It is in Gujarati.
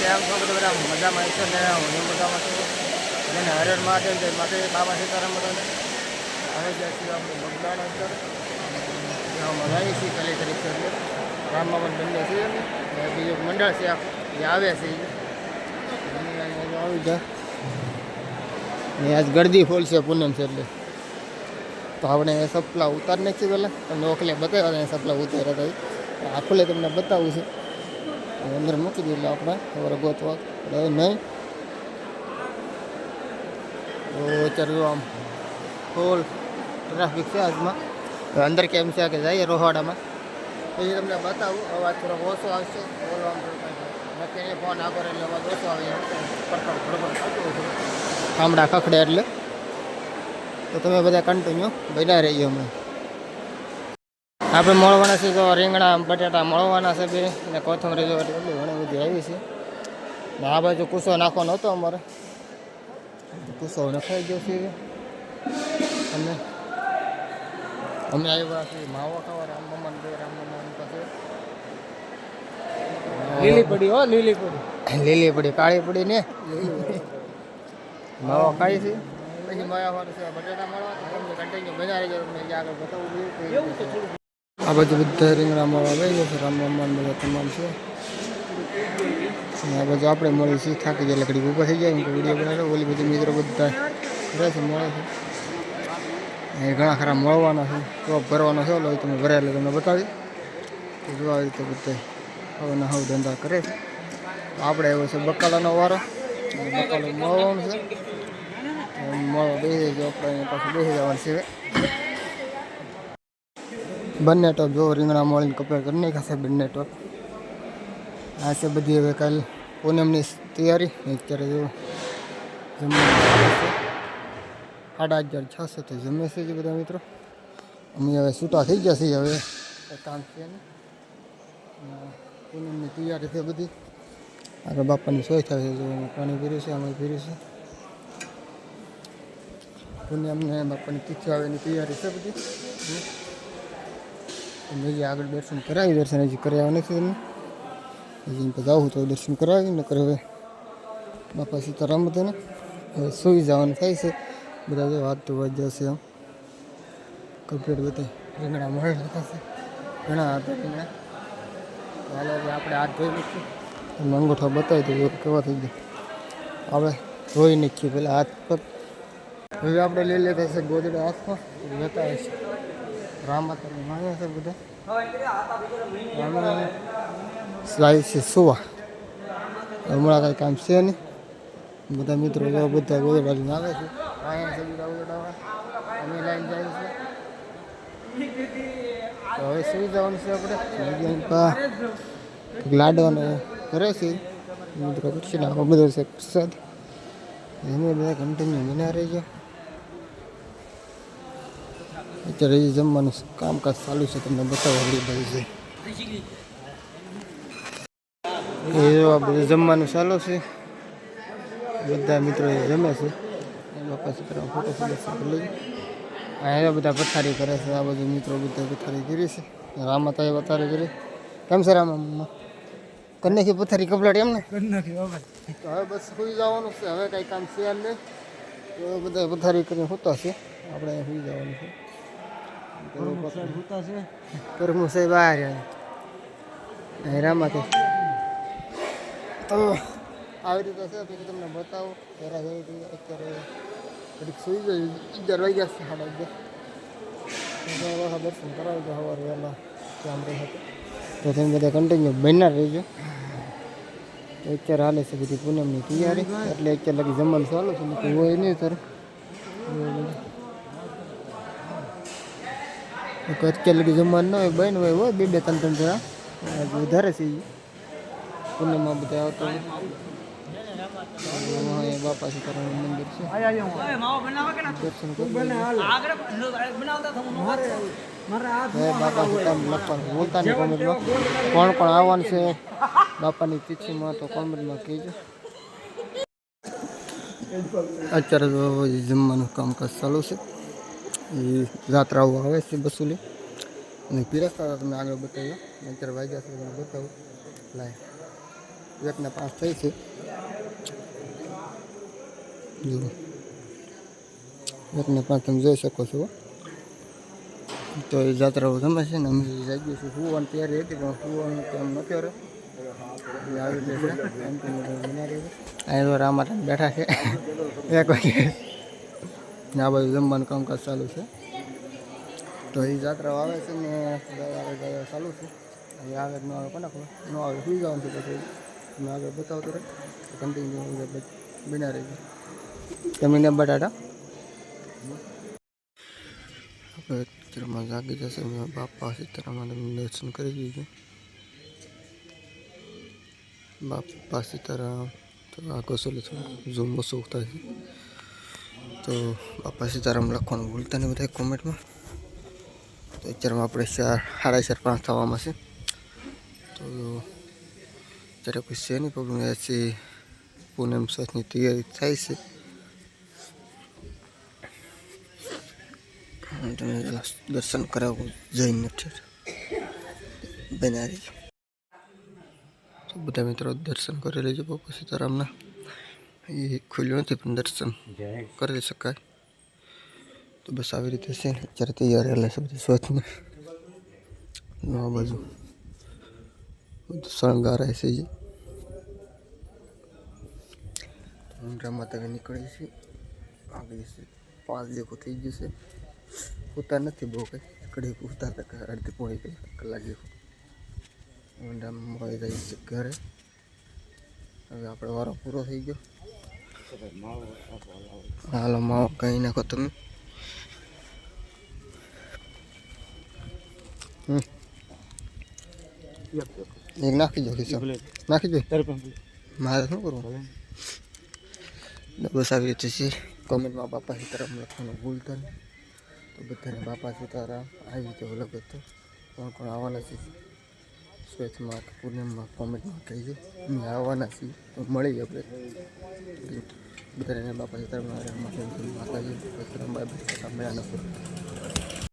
કેમ છો બધા બધા મજામાં છે ને, હું મજામાં છું. અને હરેર મહાદેવ જય માટે બાબા સીતારામ બધાને હવે જે છીએ આપણે મગદાન અંદર મગાવી છીએ કલી તરીકે એટલે રામમાં પણ બંને છીએ ને બીજું એક મંડળ છે આખું એ આવે છે ઈ. અને અહીંયા આવી જાય ને આજ ગરદી ફૂલ છે પૂનમ છે એટલે. તો આપણે એ સપલા ઉતારી નાખીએ પહેલાં તમને ઓખલે બતાવ્યા હતા એ સપલા ઉતાર્યા હતા ઈ. આખુલે તમને બતાવું છે. એ અંદર મૂકી દઈએ એટલે આપણે ખબર ગોતવા પડે. નહીં. તો ચાલો આમ ફૂલ ટ્રાફિક છે આજમાં. અંદર કેમ છે કે જઈએ રોહાડામાં. પછી તમને બતાવું. અવાજ થોડોક ઓછો આવશે. બોલવા ફોન આગળ એટલે અવાજ ઓછો આવે. કામડા ખખડે એટલે. તો તમે બધા કન્ટિન્યુ બન્યા રહીએ હમણાં. આપણે મળવાના છે તો રીંગણા બટાટા મળવાના છે બે અને કોથમરી જો એટલી ઘણી બધી આવી છે. ને આ બાજુ કુસો નાખવાનો હતો અમારે. કુસો નખાઈ ગયો છે. અને અમે આવ્યા છીએ માવો ખાવા રામ મમ્મા બે રામ મમ્મા પાસે લીલી પડી હો લીલી પડી. લીલી પડી કાળી પડી ને? માવો ખાઈ છે? પછી માયા વાળું છે બટાટા મળવા તો તમને કન્ટિન્યુ બના રહેજો આગળ બતાવું એવું આ બાજુ બધા રીંગણા મળવા આવી ગયા છે રામ રમવાન બધા તમામ છે અને આ બાજુ આપણે મળી છીએ થાકી જાય એટલે ઘડી ઉપર થઈ જાય કે વીડિયો બનાવ્યો ઓલી બધી મિત્રો બધા રહે છે મળે છે અહીં ઘણા ખરા મળવાના છે ટોપ ભરવાનો છે ઓલો તમે ભર્યા એટલે તમને બતાવી તો જો આવી રીતે બધા હવે ના હવે ધંધા કરે છે તો આપણે આવ્યો છે બકાલાનો વારો અને બકાલો મળવાનું છે મળવા બેસી જાય આપણે અહીંયા પાછું બેસી જવાનું છે હવે. બંને ટોપ જો રીંગણા મળીને કપડા કરી નાખ્યા છે બંને ટોપ. આ છે બધી હવે કાલ પૂનમની તૈયારી. અત્યારે જો જમવાનું સાડા અગિયાર છસો તો જમે છે જે બધા મિત્રો. અમે હવે છૂટા થઈ ગયા છીએ હવે. કામ છે પૂનમની તૈયારી છે બધી. આગળ બાપાની સોય થાય છે, જો પાણી પીર્યું છે, અમે પીર્યું છે. પૂનમને બાપાની તિથિ આવે એની તૈયારી છે બધી. હજી આગળ દર્શન કરાવી દર્શન હજી કર્યા નથી એમને હજી પછી આવું તો દર્શન કરાવી નકર હવે બાપા સીતારામ બધાને હવે સુઈ જવાનું થાય છે. બધા જો હાથ ધોવા જશે આમ કમ્પ્લીટ બધા રીંગણા મળે થશે ઘણા હતા રીંગણા તો હાલો, હવે આપણે હાથ ધોઈ નાખીએ. તમને અંગૂઠા બતાવી દઈએ કેવા થઈ ગયા. આપણે ધોઈ નાખીએ પેલા હાથ પગ. હવે આપણે લઈ લેતા છે ગોદડા હાથમાં લેતા હશે રામ માતાની માન્યા છે બધા? સ્લાઈ છે સુવા. હમણાં કાંઈ કામ છે નહીં. બધા મિત્રો બધા ગોદડા લઈને આવે છે. અહીંયા છે બધા ગોદડાવા અમે લાઈન જાય છે. હવે સુઈ જવાનું છે આપણે? લાડવાનો કરે છે. મિત્રો કરશે ને આમાં બધો છે પ્રસાદ. એમને બધા કન્ટિન્યુ વિના રહી ગયા અત્યારે એ જમવાનું કામકાજ ચાલુ છે તમને છે એ જો આ બધું જમવાનું ચાલુ છે. બધા મિત્રો એ જમે છે. બાપા છોકરા ફોટો ફોટો લઈ. અહીંયા બધા પથારી કરે છે. આ બધું મિત્રો બધા પથારી કરી છે. રામા તાએ પથારી કરી. કેમ છે રામા કન્ને પથારી કપડાટ એમ ને તો હવે બસ સુઈ જવાનું છે. હવે કાંઈ કામ છે નહીં. તો બધા પથારી કરીને હોતા છે. આપણે સુઈ જવાનું છે. કરમું સાહેબ આ રહ્યા અહીં રામાથી તો આવી રીતે છે પછી તમને બતાવો પહેલાં જઈ હતી અત્યારે ઘડીક સુઈ ગઈ અગિયાર વાગ્યા છે સાડા અગિયાર પાછા દર્શન કરાવી દો સવારે વહેલા જામ રહી હતી તો તમે બધા કન્ટિન્યુ બન્યા રહેજો તો અત્યારે હાલે છે બધી પૂનમની તૈયારી એટલે અત્યારે લગી જમવાનું ચાલુ છે નકર હોય નહીં સર અત્યારે લગી જમવાનું ના હોય બહેન હોય હોય બે બે ત્રણ ત્રણ જણા. વધારે છે ઈ. બધા આવતો અહીંયા બાપા સીતારામનું મંદિર છે. દર્શન હવે બાપા સીતારામ લખવાનું બોલતા નહીં કોમેન્ટમાં. કોણ કોણ આવવાનું છે? બાપાની તિથિમાં તો કોમેન્ટમાં કહેજો. અત્યારે તો જમવાનું કામકાજ ચાલુ છે. એ જાત્રાઓ આવે છે બસુલી. અને પીરસતા હતા તમે આગળ બતાવ્યો અત્યારે વાગ્યા છે, તમને બતાવું. લાય. એકને પાંચ થઈ છે. એકને પાંચ તમે જોઈ શકો છો. તો એ જાત્રાઓ ગમે છે ને અમે જાગીએ છીએ. છું સુવાની તૈયારી હતી, પણ સુવાનું તો એમ નથી એટલે આવી જશે એમ તો અહીં બેઠા છે. એક વાગે આ બધું જમવાનું કામકાજ ચાલુ છે તો એ જાત્રાઓ આવે છે ને આવે જાય ચાલુ છે હવે આવે કે ન આવે કોને ખબર ન આવે સુઈ જવાનું છે પછી મેં આગળ બતાવતો રહે કન્ટિન્યુ બિના રહી જમીને બટાટા આપણે ચિત્રમાં જાગી જશે મેં બાપા સીતારામના દર્શન કરી દીધું બાપા સીતારામ તો આ કસોલી થોડું ઝૂમ ઓછું થાય છે તો બાપા સીતારામ લખવાનું ભૂલતા નહીં બધા કોમેન્ટમાં તો અત્યારમાં આપણે ચાર, સાડા ચાર, પાંચ થવામાં છે. તો અત્યારે કોઈ છે નહીં પ્રોબ્લેમ એસી પૂનમ સચની તૈયારી થાય છે. દર્શન કરાવવું જઈને નથી બનાવી તો બધા મિત્રો દર્શન કરી લેજો બાપા સીતારામના. એ ખુલ્યું નથી પણ દર્શન કરી શકાય તો બસ આવી રીતે છે ને અત્યારે તૈયાર રહેલા છે બધી સ્વચ્છને આ બાજુ બધું શણગારાય છે જે ઊંડામાં તમે નીકળી છે આગળ છે પાંચ દેખો થઈ જશે ઉતાર નથી બહુ કંઈ કડી ઉતારતા અડધી પોણી કલાક જેવું ઊંડામાં મળી જાય છે ઘરે હવે આપણે વારો પૂરો થઈ ગયો હાલો માવો કહી નાખો તમે. એક નાખી દો ખિસ્સા નાખી દો. મારે શું કરવું? બસ આવી છે કોમેન્ટમાં બાપા સીતારામ લખવાનું ભૂલતા નહીં તો બધાને બાપા સીતારામ આવી રીતે અલગ હતો કોણ કોણ આવવાના છે? શ્વેતમાં કે પૂર્ણિમામાં કોમેન્ટમાં કહીજો અમે આવવાના છીએ. તો મળી આપણે. બધાને બાપા સીતારામ માતાજી. સીતારામ